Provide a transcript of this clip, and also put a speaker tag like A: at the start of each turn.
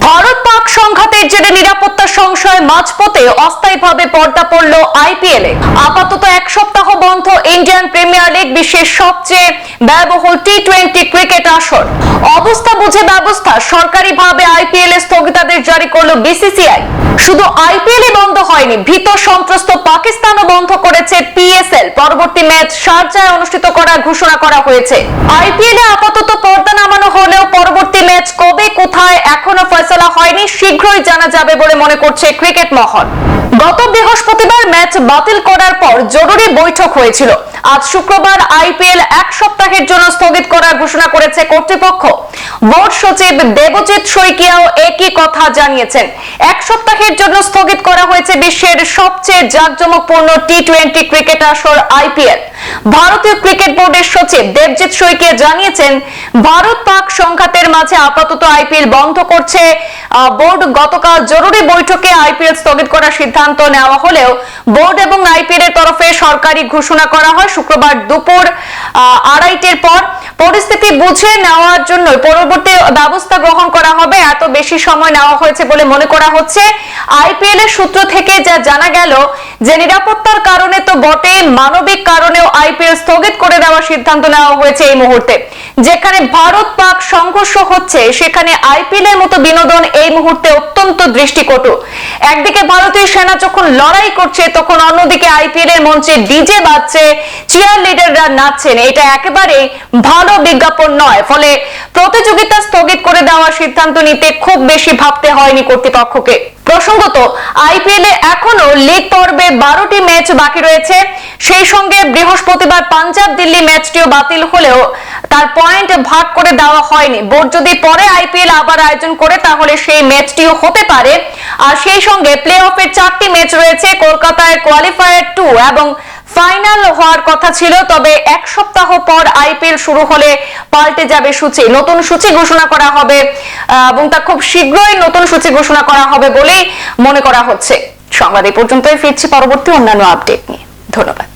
A: ভারত পাক সংঘাতের জেরে নিরাপত্তা সংশয় মাঝপথে অস্থায়ীভাবে পর্দা পড়ল আইপিএল। এ আপাতত এক সপ্তাহ বন্ধ ইন্ডিয়ান প্রিমিয়ার লিগ বিশ্বের সবচেয়ে ব্যয়বহুল টি টোয়েন্টি ক্রিকেট আসর। অবস্থা বুঝে ব্যবস্থা সরকারিভাবে আইপিএল এ স্থগিতাদেশ জারি করল বিসিসিআই। শুধু আইপিএল বন্ধ হয়নি, ভীত সন্ত্রস্ত পাকিস্তানও বন্ধ করেছে পিএসএল পরবর্তী ম্যাচ শারজায় অনুষ্ঠিত করার ঘোষণা করা হয়েছে। আইপিএল এ আপাতত পর্দা নামানো হলেও পরবর্তী ম্যাচ কবে কোথায় এখনও ফয়সলা হয়নি শীঘ্রই জানা যাবে বলে মনে করছে ক্রিকেট মহল। গত বৃহস্পতিবার ম্যাচ বাতিল করার পর জরুরি বৈঠক হয়েছিল। আজ শুক্রবার আইপিএল এক সপ্তাহের জন্য স্থগিত করার ঘোষণা করেছে কর্তৃপক্ষ। বোর্ড সচিব দেবজিৎ শইকিয়াও একই কথা জানিয়েছেন। এক সপ্তাহের জন্য স্থগিত করা হয়েছে বিশ্বের সবচেয়ে জাঁকজমকপূর্ণ টি টোয়েন্টি ক্রিকেট আসর আইপিএল। ভারতীয় ক্রিকেট বোর্ডের সচিব দেবজিৎ শইকিয়া জানিয়েছেন, ভারত পাক সংঘাতের মাঝে আপাতত আইপিএল বন্ধ করছে বোর্ড গতকাল জরুরি বৈঠকে আইপিএল স্থগিত করার সিদ্ধান্ত নেওয়া হলেও বোর্ড এবং আইপিএল এর তরফে সরকারি ঘোষণা করা হয় শুক্রবার দুপুর আড়াইটের পর। পরিস্থিতি বুঝে নেওয়ার জন্য পরবর্তী ব্যবস্থা গ্রহণ করা হবে, এত বেশি সময় নেওয়া হয়েছে বলে মনে করা হচ্ছে। আইপিএল এর সূত্র থেকে যা জানা গেল যে নিরাপত্তার কারণে তো বটে, মানবিক কারণেও আইপিএল স্থগিত করে দেওয়ার সিদ্ধান্ত নেওয়া হয়েছে এই মুহূর্তে। যেখানে ভারত পাক সংঘর্ষ হচ্ছে, সেখানে আইপিএল এর মতো বিনোদন এই মুহূর্তে অত্যন্ত দৃষ্টিকটু। একদিকে ভারতীয় সেনা যখন লড়াই করছে, তখন অন্যদিকে আইপিএল এর মঞ্চে ডিজে বাজছে চিয়ার লিডাররা নাচছেন। এটা একেবারে ভালো বিজ্ঞাপন নয়, ফলে প্রতিযোগিতা স্থগিত করে দেওয়ার সিদ্ধান্ত নিতে খুব বেশি ভাবতে হয়নি কর্তৃপক্ষকে। প্রসঙ্গত, আইপিএল এ এখনও লিগ পর্বে বারোটি ম্যাচ বাকি রয়েছে। সেই সঙ্গে বৃহস্পতিবার পাঞ্জাব দিল্লি ম্যাচটিও বাতিল হলেও তার পয়েন্ট ভাগ করে দেওয়া হয়নি। বোর্ড যদি পরে আইপিএল আবার আয়োজন করে, তাহলে সেই ম্যাচটিও হতে পারে। আর সেই সঙ্গে প্লে অফের চারটি ম্যাচ রয়েছে, কলকাতায় কোয়ালিফায়ার টু এবং ফাইনাল হওয়ার কথা ছিল, তবে এক সপ্তাহ পর আইপিএল শুরু হলে পাল্টে যাবে সূচি। নতুন সূচি ঘোষণা করা হবে এবং তা খুব শীঘ্রই নতুন সূচি ঘোষণা করা হবে বলেই মনে করা হচ্ছে। সংবাদ এই পর্যন্তই, ফিরছি পরবর্তী অন্যান্য আপডেট নিয়ে। ধন্যবাদ।